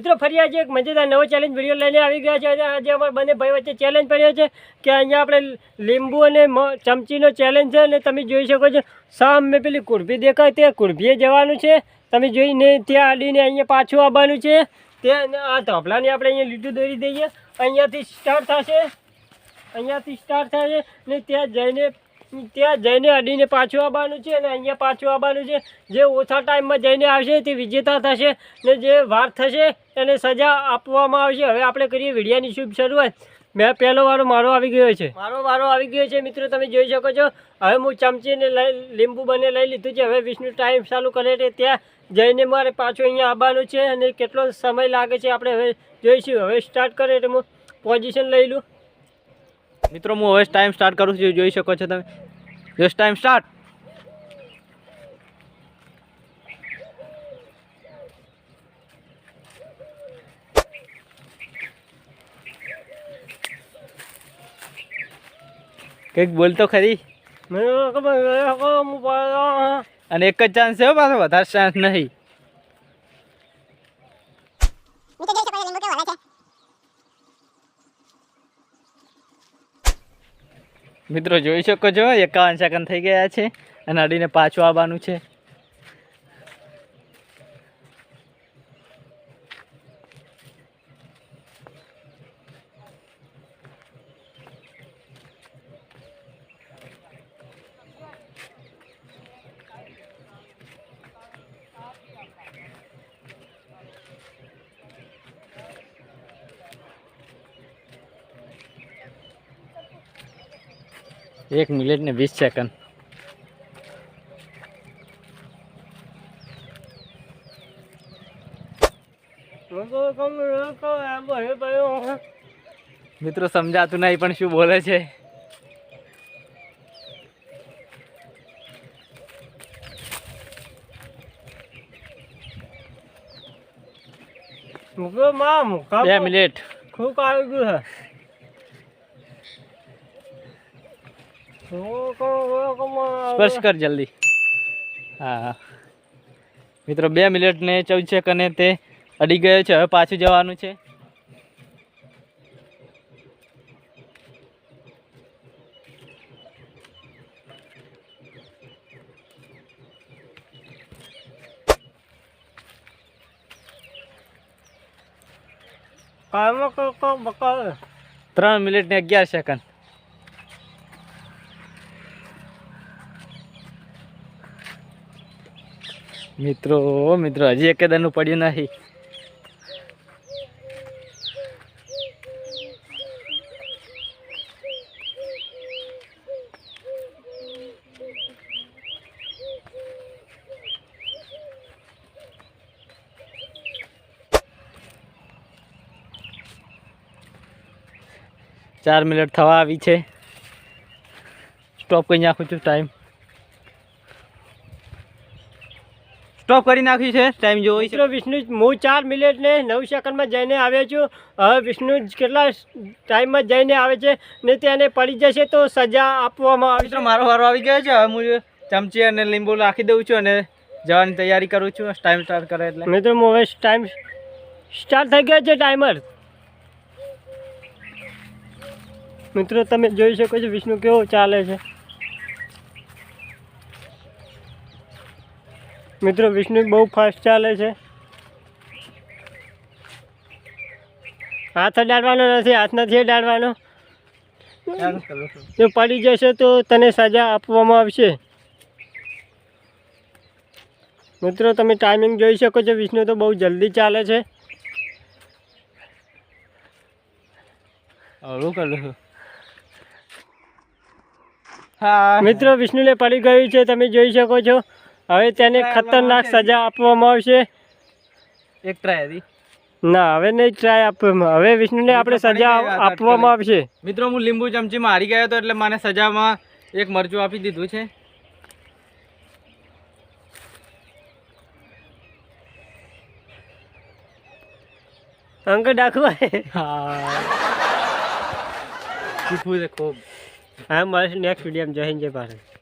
મિત્રો, ફરી આજે એક મજેદાર નવો ચેલેન્જ વીડિયો લઈને આવી ગયા છે. આજે અમારા બંને ભાઈ વચ્ચે ચેલેન્જ પડ્યો છે કે અહીંયા આપણે લીંબુ અને ચમચીનો ચેલેન્જ છે અને તમે જોઈ શકો છો, સામે પેલી કુરભી દેખાય, તે કુરભીએ જવાનું છે. તમે જોઈને ત્યાં આડીને અહીંયા પાછું આવવાનું છે. તે આ ધોપલાને આપણે અહીંયા લીટું દોરી દઈએ. અહીંયાથી સ્ટાર્ટ થશે. અહીંયાથી સ્ટાર્ટ થશે. ને ત્યાં જઈને ત્યાં જઈને અડીને પાછું આવવાનું છે અને અહીંયા પાછું આવવાનું છે. જે ઓછા ટાઈમમાં જઈને આવશે, તે વિજેતા થશે ને જે વાર થશે, એને સજા આપવામાં આવશે. હવે આપણે કરીએ વિડીયાની શુભ શરૂઆત. મેં પહેલો વારો મારો આવી ગયો છે. મારો વારો આવી ગયો છે મિત્રો, તમે જોઈ શકો છો. હવે હું ચમચીને લઈ, લીંબુ બને લઈ લીધું છે. હવે વિષ્ણુ ટાઈમ ચાલુ કરે છે. ત્યાં જઈને મારે પાછું અહીંયા આવવાનું છે અને કેટલો સમય લાગે છે આપણે હવે જોઈશું. હવે સ્ટાર્ટ કરે એટલે હું પોઝિશન લઈ લઉં. મિત્રો હું હવે ટાઈમ સ્ટાર્ટ કરું છું જોઈ શકો છો તમે. જસ્ટ ટાઈમ સ્ટાર્ટ કંઈક બોલતો ખરી. અને એક જ ચાન્સ છે પાછો. વધારે ચાન્સ નહીં. મિત્રો જોઈ શકો છો એકાવન સેકન્ડ થઈ ગયા છે અને અડીને પાછું આવવાનું છે. એક મિનિટ ને વીસ સેકન્ડ મિત્રો સમજાતું નહીં પણ શું બોલે છે? બે મિનિટ. ખૂબ આવી ગયું છે હું કહું, હું કહું, માં સ્પર્શ કર જલ્દી. હા મિત્રો બે મિનિટ ને ચૌદ સેકન્ડે તે અડી ગયો છે. હવે પાછું જવાનું છે. ત્રણ મિનિટ ને અગિયાર સેકન્ડ મિત્રો મિત્રો, હજી એક દરનું પડ્યું નથી. ચાર મિનિટ થવા આવી છે. સ્ટોપ કરી નાખું છું ટાઈમ સ્ટોપ કરી નાખ્યું છે. ટાઈમ જોવો મિત્રો વિષ્ણુ હું ચાર મિનિટને નવ સેકન્ડમાં જઈને આવ્યો છું. હવે વિષ્ણુ કેટલા ટાઈમમાં જઈને આવે છે ને તેને પડી જશે તો સજા આપવામાં આવે મિત્રો મારો વારો આવી ગયો છે. હવે હું ચમચી અને લીંબુ રાખી દઉં છું અને જવાની તૈયારી કરું છું. ટાઈમ સ્ટાર્ટ કરે એટલે. મિત્રો હું હવે ટાઈમ સ્ટાર્ટ થઈ ગયો છે ટાઈમર મિત્રો તમે જોઈ શકો છો વિષ્ણુ કેવો ચાલે છે. મિત્રો વિષ્ણુ બહુ ફાસ્ટ ચાલે છે. હાથ અડાડવાનો નથી હાથ નથી અડાડવાનો. જો પડી જશે તો તને સજા આપવામાં આવશે. મિત્રો તમે ટાઈમિંગ જોઈ શકો છો વિષ્ણુ તો બહુ જલ્દી ચાલે છે. મિત્રો વિષ્ણુને પડી ગયું છે તમે જોઈ શકો છો. હવે તેને ખતરનાક સજા આપવામાં આવશે. એક ટ્રાય હતી ના હવે નહીં ટ્રાય આપવામાં હવે વિષ્ણુને આપણે સજા આપવામાં આવશે. મિત્રો હું લીંબુ ચમચી મારી ગયો હતો એટલે મને સજામાં એક મરચું આપી દીધું છે. અંક દાખવા હા. બસ નેક્સ્ટ વીડિયો જય હિન્દ જય ભારત.